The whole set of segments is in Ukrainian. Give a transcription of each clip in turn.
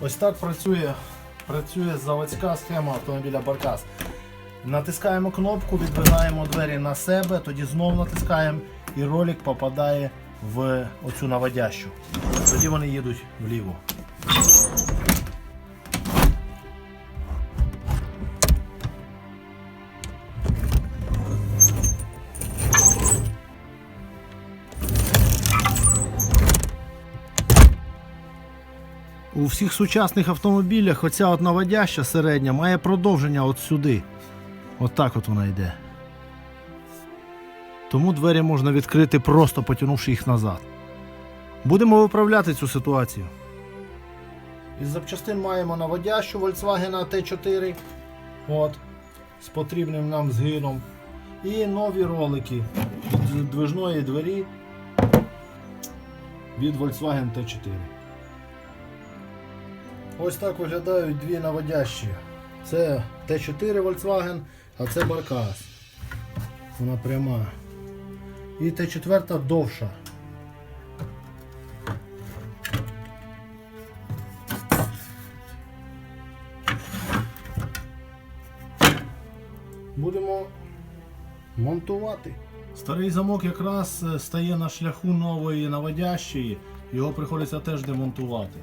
Ось так працює, працює заводська схема автомобіля Баркас. Натискаємо кнопку, відвигаємо двері на себе, тоді знову натискаємо і ролик попадає в оцю наводящу. Тоді вони їдуть вліво. У всіх сучасних автомобілях оця от наводяща середня має продовження от сюди. От так от вона йде. Тому двері можна відкрити просто потягнувши їх назад. Будемо виправляти цю ситуацію. Із запчастин маємо наводящу Volkswagen T4 от, з потрібним нам згином. І нові ролики від движної двері від Volkswagen T4. Ось так виглядають дві наводящі. Це Т4 Volkswagen, а це Баркас. Вона пряма. І Т4 довша. Будемо монтувати. Старий замок якраз е, стає на шляху нової наводящої, його приходиться теж демонтувати.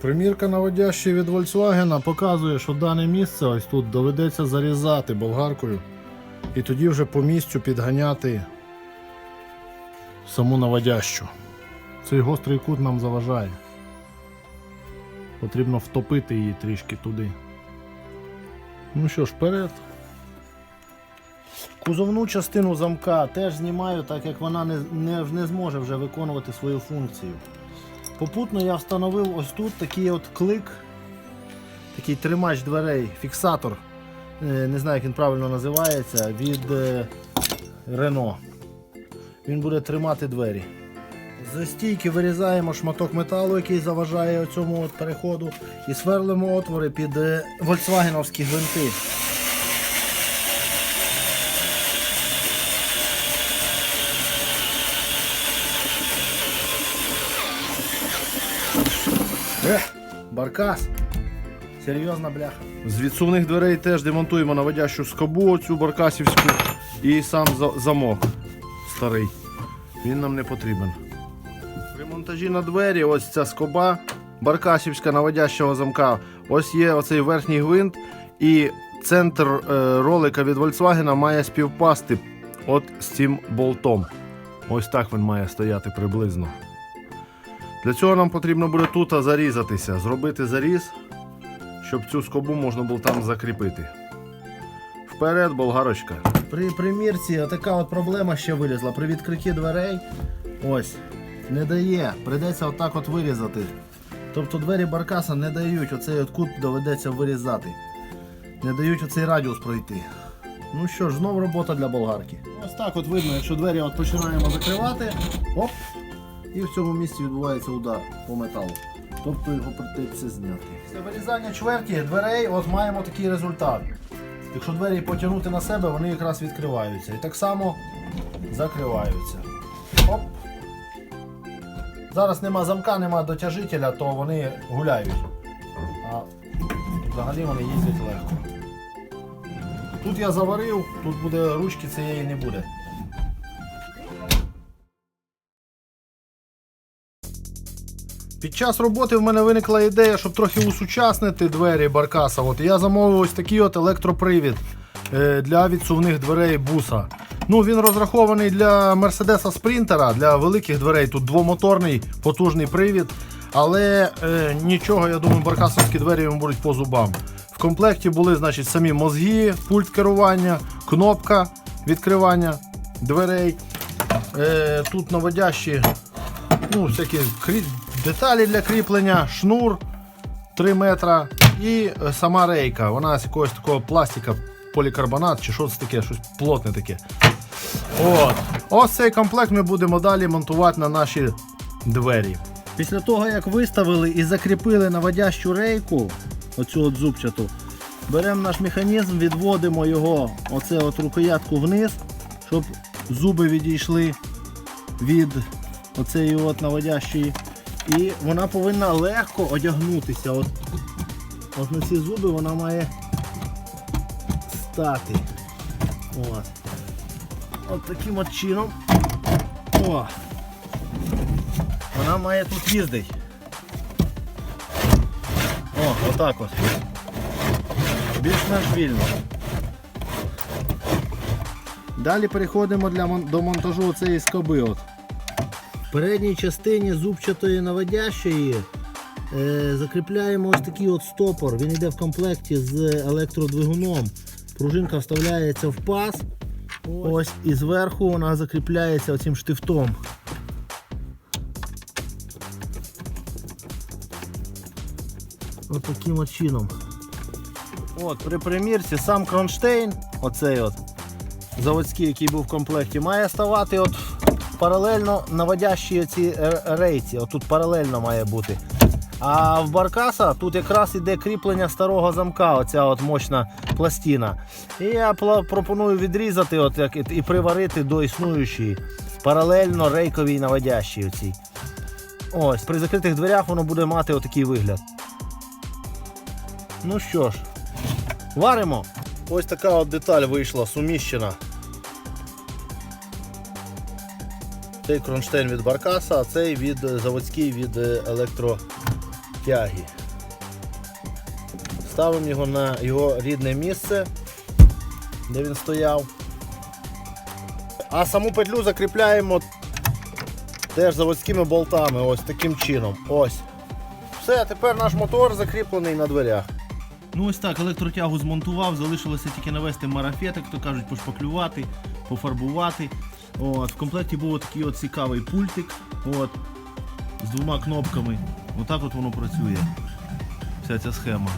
Примірка наводящої від Volkswagen показує, що дане місце ось тут доведеться зарізати болгаркою і тоді вже по місцю підганяти саму наводящу. Цей гострий кут нам заважає. Потрібно втопити її трішки туди. Ну що ж, вперед. Кузовну частину замка теж знімаю, так як вона не, не, не зможе вже виконувати свою функцію. Попутно я встановив ось тут такий от клик, такий тримач дверей, фіксатор, е, не знаю, як він правильно називається, від е, Renault. Він буде тримати двері. З стійки вирізаємо шматок металу, який заважає цьому переходу, і сверлимо отвори під е, вольцвагеновські гвинти. Ех, баркас. Серйозна бляха. З відсувних дверей теж демонтуємо наводящу скобу, оцю баркасівську, і сам замок старий. Він нам не потрібен. При монтажі на двері ось ця скоба баркасівська наводящого замка. Ось є оцей верхній гвинт, і центр е, ролика від Volkswagen має співпасти от з цим болтом. Ось так він має стояти приблизно. Для цього нам потрібно буде тут зарізатися, зробити заріз, щоб цю скобу можна було там закріпити. Вперед, болгарочка. При примірці така от проблема ще вилізла. При відкритті дверей ось не дає. Придеться отак от вирізати. Тобто двері баркаса не дають, оцей от кут доведеться вирізати. Не дають оцей радіус пройти. Ну що ж, знов робота для болгарки. Ось так от видно, якщо двері от починаємо закривати, оп, і в цьому місці відбувається удар по металу. Тобто його прийдеться зняти. Після вирізання чверті дверей от маємо такий результат. Якщо двері потягнути на себе, вони якраз відкриваються. І так само закриваються. Оп. Зараз нема замка, нема дотяжителя, то вони гуляють. А взагалі вони їздять легко. Тут я заварив, тут буде ручки цієї не буде. Під час роботи в мене виникла ідея, щоб трохи усучаснити двері Баркаса. От, я замовив ось такий от електропривід е, для відсувних дверей буса. Ну, Він розрахований для Мерседеса Спринтера, для великих дверей. Тут двомоторний потужний привід. Але е, нічого, я думаю, баркасовські двері йому будуть по зубам. В комплекті були значить, самі мозги, пульт керування, кнопка відкривання дверей. Е, тут наводящі ну, всякі. Деталі для кріплення, шнур 3 метра і е, сама рейка. Вона з якогось такого пластика, полікарбонат чи що це таке, щось плотне таке. От. Ось цей комплект ми будемо далі монтувати на наші двері. Після того, як виставили і закріпили наводящу рейку, оцю от зубчату, Беремо наш механізм, відводимо його, оце от рукоятку вниз, щоб зуби відійшли від оцеї от наводящої. І вона повинна легко одягнутися. От, от на ці зуби вона має стати. От. От таким от чином. О! Вона має тут їздити. О, отак от. Більш-менш вільно. Далі переходимо для, до монтажу цієї скоби. От. В передній частині зубчатої наводящої е, закріпляємо ось такий от стопор. Він йде в комплекті з електродвигуном. Пружинка вставляється в паз. Ось і зверху вона закріпляється оцим штифтом. Ось таким от чином. От, при примірці сам кронштейн, оцей от заводський, який був в комплекті, має ставати от паралельно наводящі ці рейці. От тут паралельно має бути. А в баркаса тут якраз іде кріплення старого замка, оця от мощна пластина. І я пропоную відрізати от як, і приварити до існуючої паралельно рейковій наводящій. Оцій. Ось, при закритих дверях воно буде мати отакий вигляд. Ну що ж, варимо. Ось така от деталь вийшла суміщена. Цей кронштейн від баркаса, а цей від заводський від е, електротяги. Ставимо його на його рідне місце, де він стояв. А саму петлю закріпляємо теж заводськими болтами, ось таким чином. Ось. Все, тепер наш мотор закріплений на дверях. Ну ось так, електротягу змонтував, залишилося тільки навести марафетик, то кажуть, пошпаклювати, пофарбувати. От, в комплекті був такий от цікавий пультик от, з двома кнопками. Отак от воно працює. Вся ця схема.